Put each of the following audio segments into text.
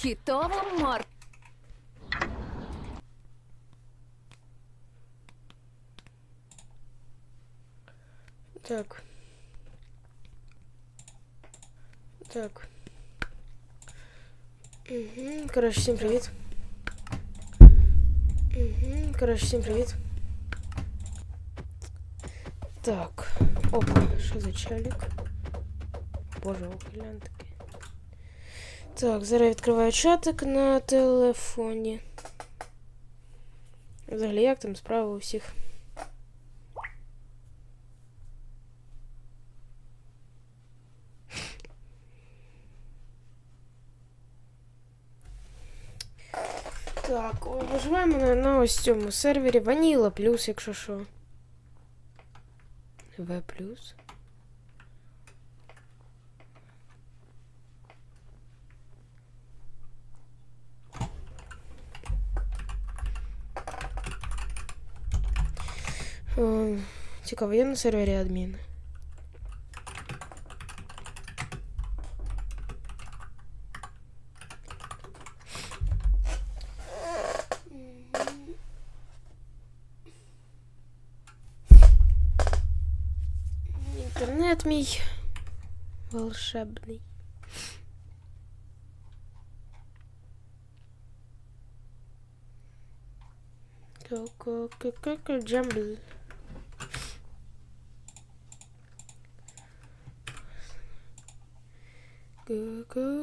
Хітово мор. Так. Так. Угу. Коротше, всім привіт. Угу. Коротше, всім привіт. Так. Опа, що за челік? Боже, глянь такий. Так, зараз відкриваю чатик на телефоні. Взагалі, як там справа у всіх? Так, виживаємо на, на ось цьому сервері Ваніла плюс, якщо що. В плюс. Цікаво, є на сервері адмін. Інтернет мій волшебний.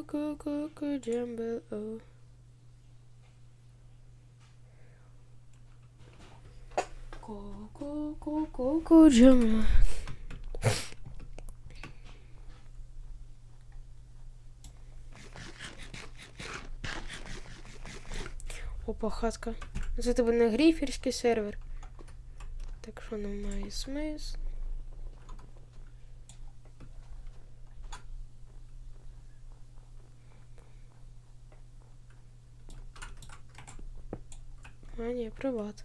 Ко-ко-ко-ко джамбл. Ко-ко-ко-ко джамбл. О. Ко-ко-ко-ко. Опа, хатка. Це тебе не гріферський сервер. Так що немає смисл. А, ні, приват.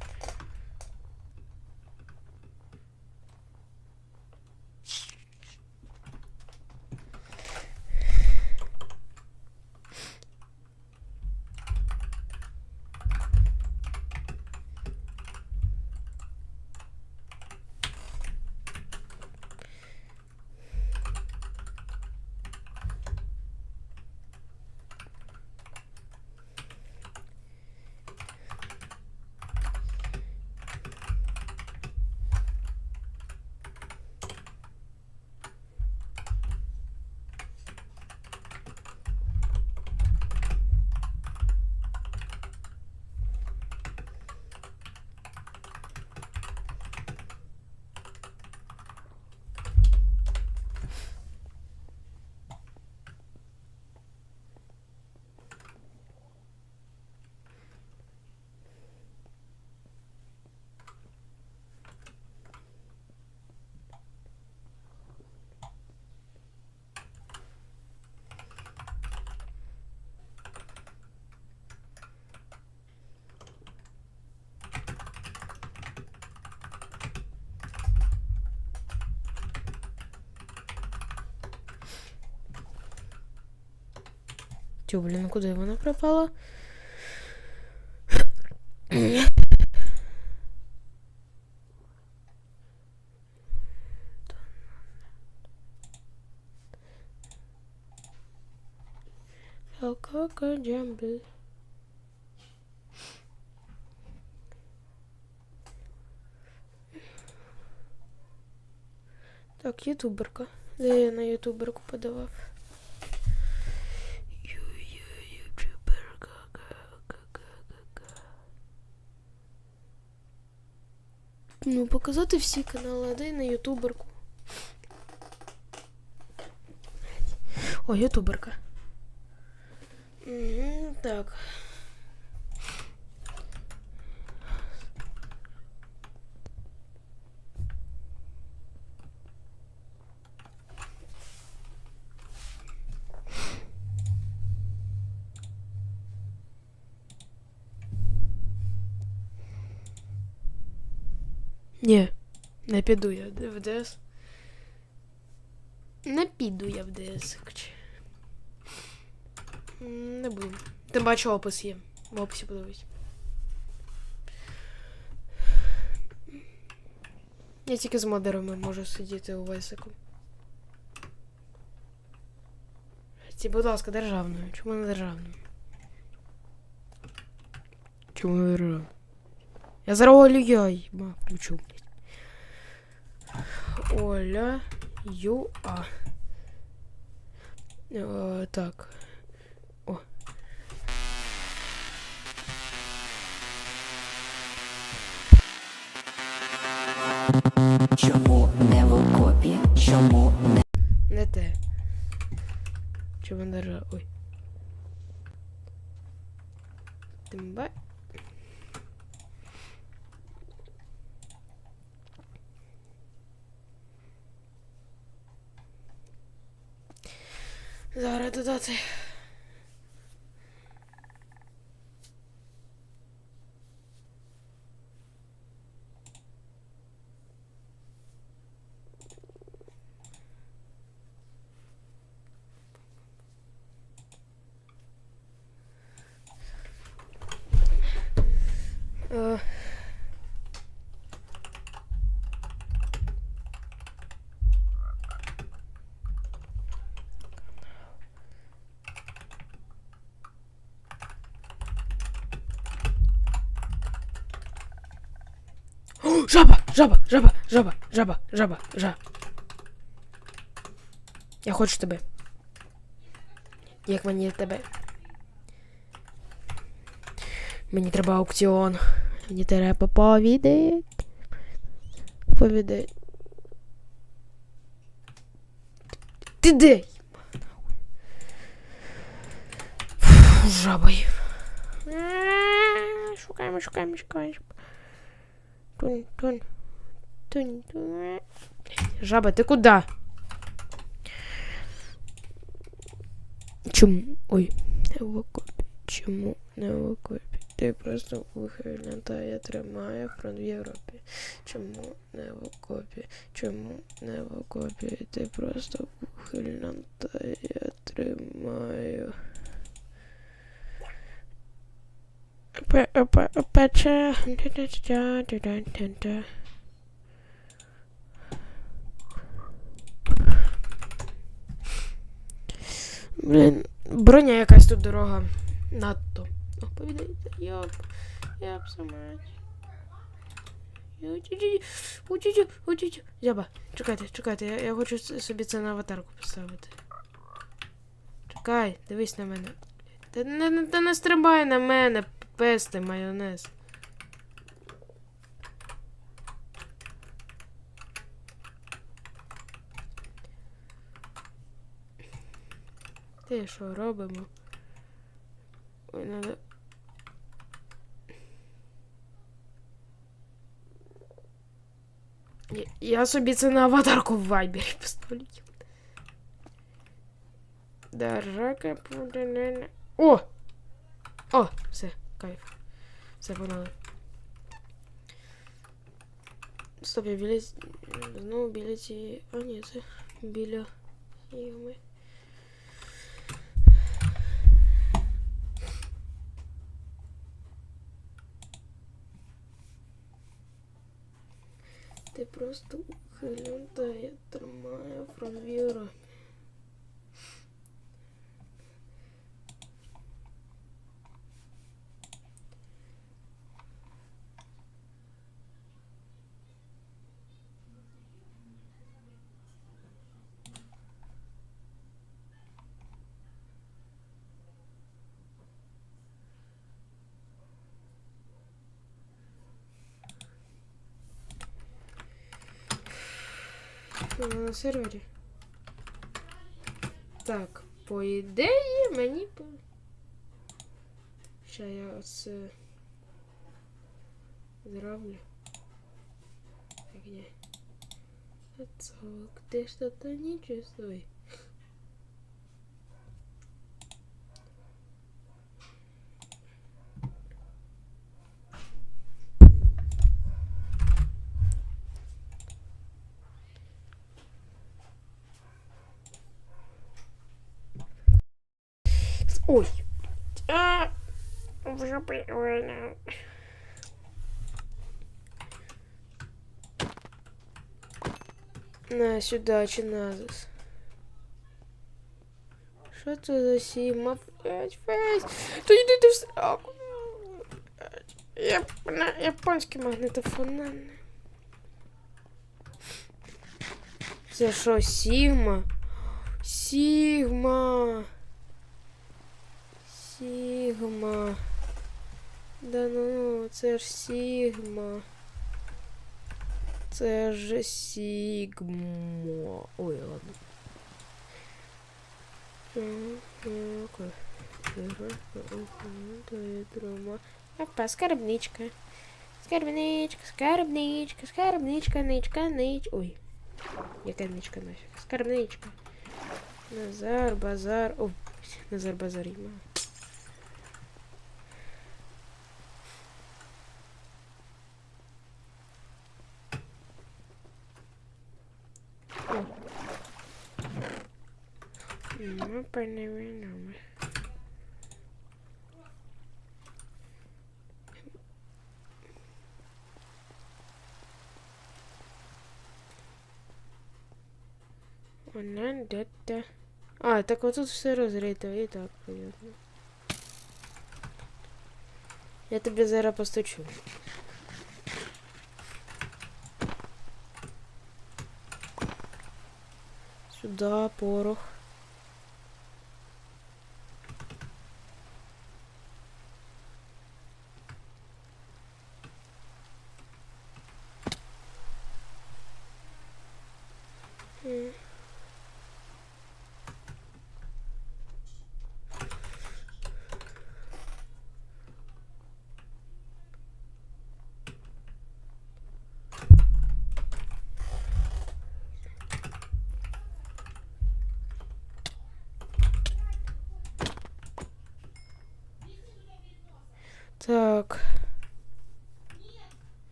Тё, блин, куда его она пропала? Алкоголь, джамбель. Так, ютуберка. Да я на ютуберку подавал. Ну, показати всі канали, а дай на ютуберку. О, ютуберка. Так. Ні, не піду я в ДС. Не піду я в ДС. Не буду. Тим бачу опис є. В описі подивись. Я тільки з модерами можу сидіти у весику. Ці, будь ласка, державною. Чому не державною? Чому не державною? Я зараз Олю я ма, включу. блядь. Оля Юа. Е, так. О. Чому не в окопі? Чому не Не те. Чому не? Ой. Тимба. Зараз додати. Е. Жаба, жаба, жаба, жаба, жаба, жаба, жаба. Я хочу тебе. Як мені тебе? Мені треба аукціон. Мені треба повідати. Повідати. Ти де? Фу, Жабой. Шукаємо, шукаємо, шукаємо. Жаба, ти куди? Чому? Ой, не окопі. Чому не просто вихильна, та я тримаю фронт в Європі. Чому не в окопі? Чому не в окопі? Ти просто вихильна, та я тримаю. Пече. Блін, броня якась тут дорога. Надто. О, повідайте. Йоп. Йоп. Утітю. Зяба, чекайте, чекайте, я, я хочу собі це на аватарку поставити. Чекай, дивись на мене. Та не- та не стрибай на мене, пести майонез. Ти що робимо? Ой, надо. Я, собі це на аватарку в вайбері поставлю. Дорога. О! О, все, кайф. Все погнали. Стоп, я біля... Знову біля цієї... А, ні, це біля... Йоми. Ти просто ухилянта, я тримаю фронвіра. На сервері? Так, по ідеї мені по. Ща я оце зроблю. Так, ні. Так, ты что-то не чувствуй. Ой. А, уже прикольно. На сюда, чи назис. Що це за сіма? Фець, фець. Та йди ти в сраку. Я на японський магнітофон. Це що, Сігма? Сігма. Сігма. Да ну, це ж Сігма. Це ж Сігма. Ой, ладно. Опа, скарбничка. Скарбничка, скарбничка, скарбничка, ничка, нич. Ой. Яка ничка нафиг? Скарбничка. Назар, базар. О, Назар, базар, има. Ну, понятно. Вона де-де. А, так отут все розрито, і так понятно. Я тобі зараз постучу. Сюда порох.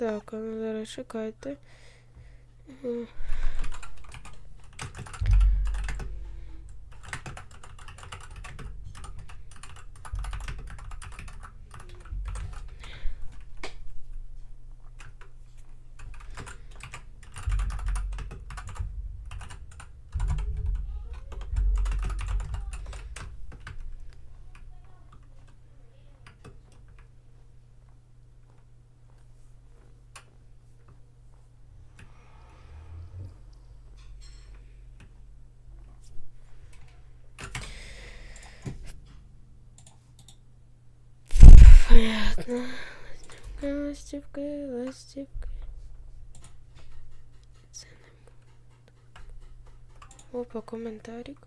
Так, а ну зараз чекайте. Понятно. Ластівки, ластівки. Це не Опа, коментарик.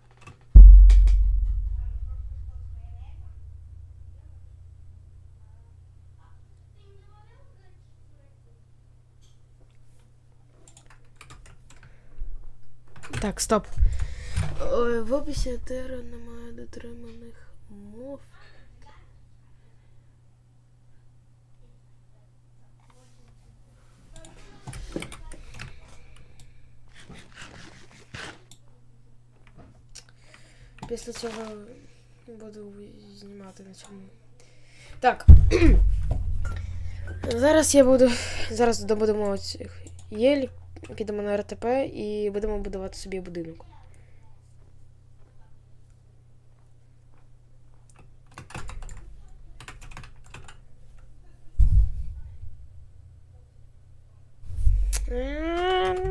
Так, стоп. Ой, в описі етера немає дотриманих мов. Після цього буду знімати на цьому. Так. Зараз я буду. Зараз добудемо цих єль, підемо на РТП і будемо будувати собі будинок.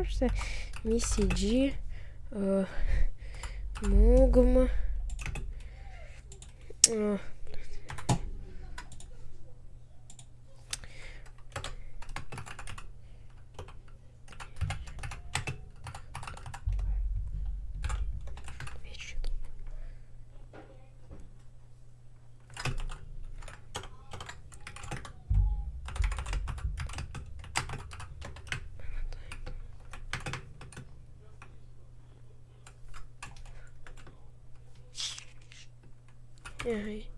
Все. Місії G. Мугм. Yeah.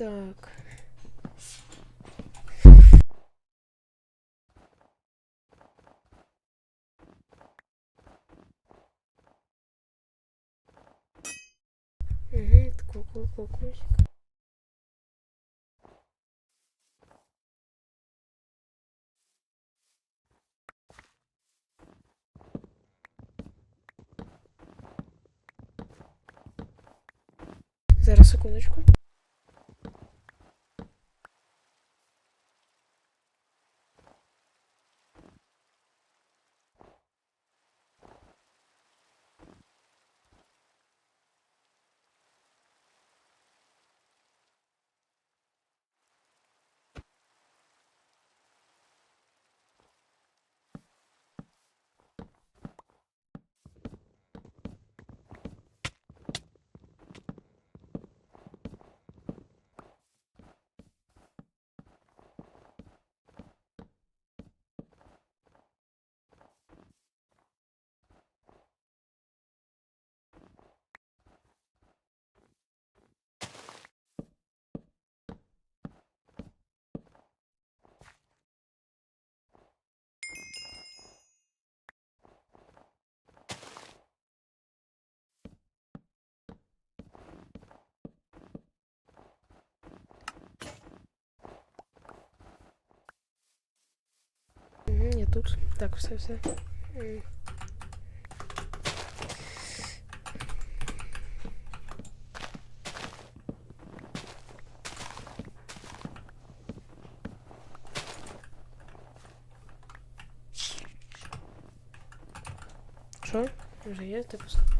Так. Угу, такой колокольчик. Зараз секундочку. Я тут. Так, все, все. Что? Уже є, ти писав?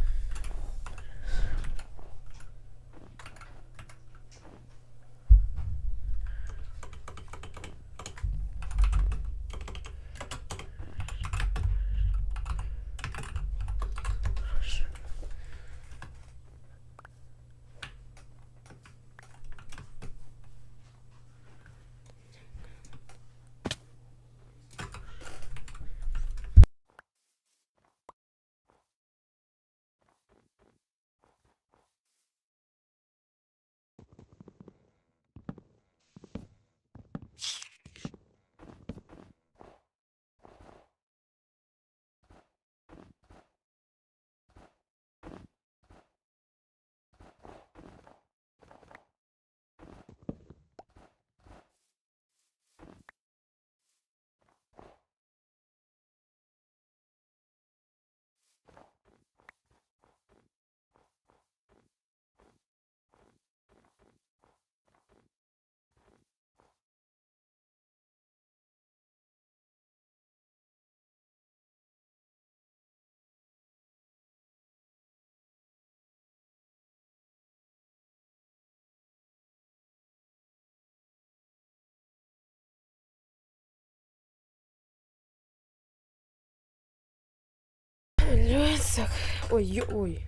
Так. Ой, ё- ой.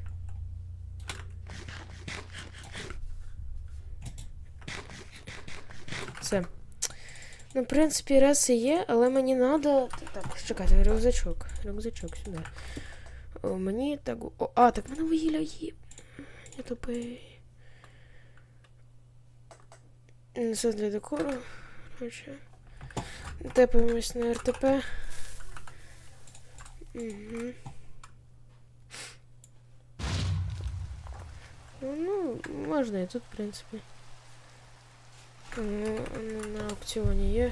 Все. Ну, в принципі, реси є, але мені треба. Так, чекайте, рюкзачок. Рюкзачок сюди. О, мені так. О, а, так мене вугілля є. Я тупий. Це для декору. Тепаємось на РТП. Угу. Ну, можна і тут, в принципі. Ну, ну, на аукціоні є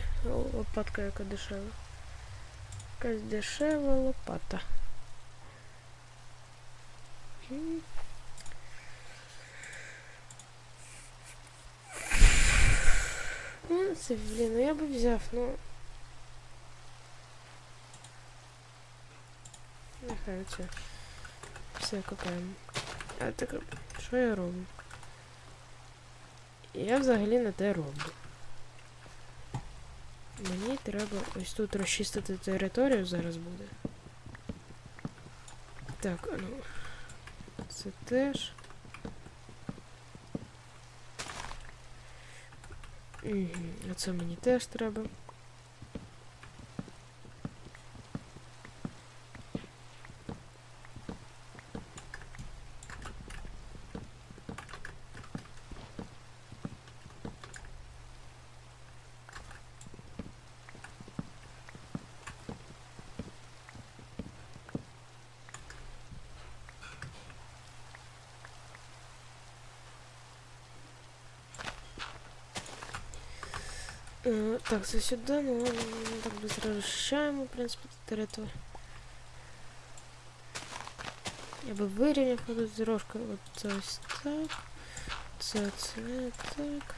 лопатка, яка дешева. Якась дешева лопата. М. Ну, це принципі, блін, ну я би взяв, ну. Нехай оце. Все, копаємо. А так, Що я роблю? Я взагалі не те роблю. Мені треба ось тут розчистити територію зараз буде. Так, ну. Це теж. Угу. А це мені теж треба. Так, це сюди, ну ну, так быстро розчищаємо, в принципі, територію. Я би вирівняв тут трошки, от це ось так. Це, це так.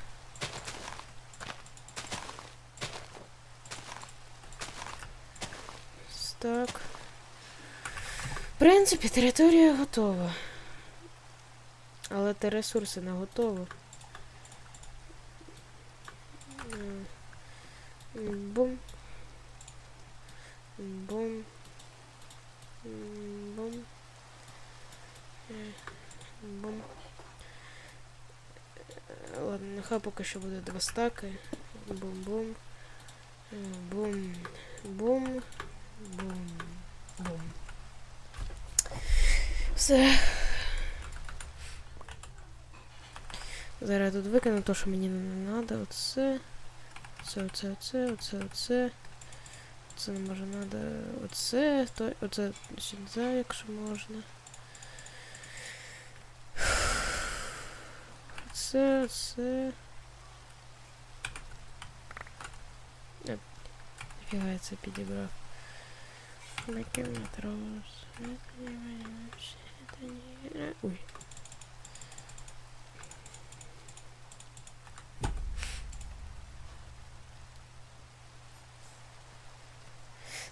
Так. В принципі, територія готова. Але те ресурси не готові. Нехай поки що буде два стаки. Бум-бум. Е, Бум. Бум. Бум. Бум. Все. Зараз я тут викину то, що мені не треба. Оце. Оце, оце, оце, оце, оце. Це не може надо. Оце, то, оце сюди, якщо можна. Оце, оце. Е, Нафіга я це підібрав. На кілометр. Ой.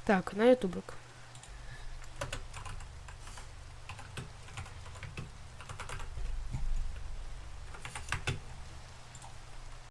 Так, на ютубик.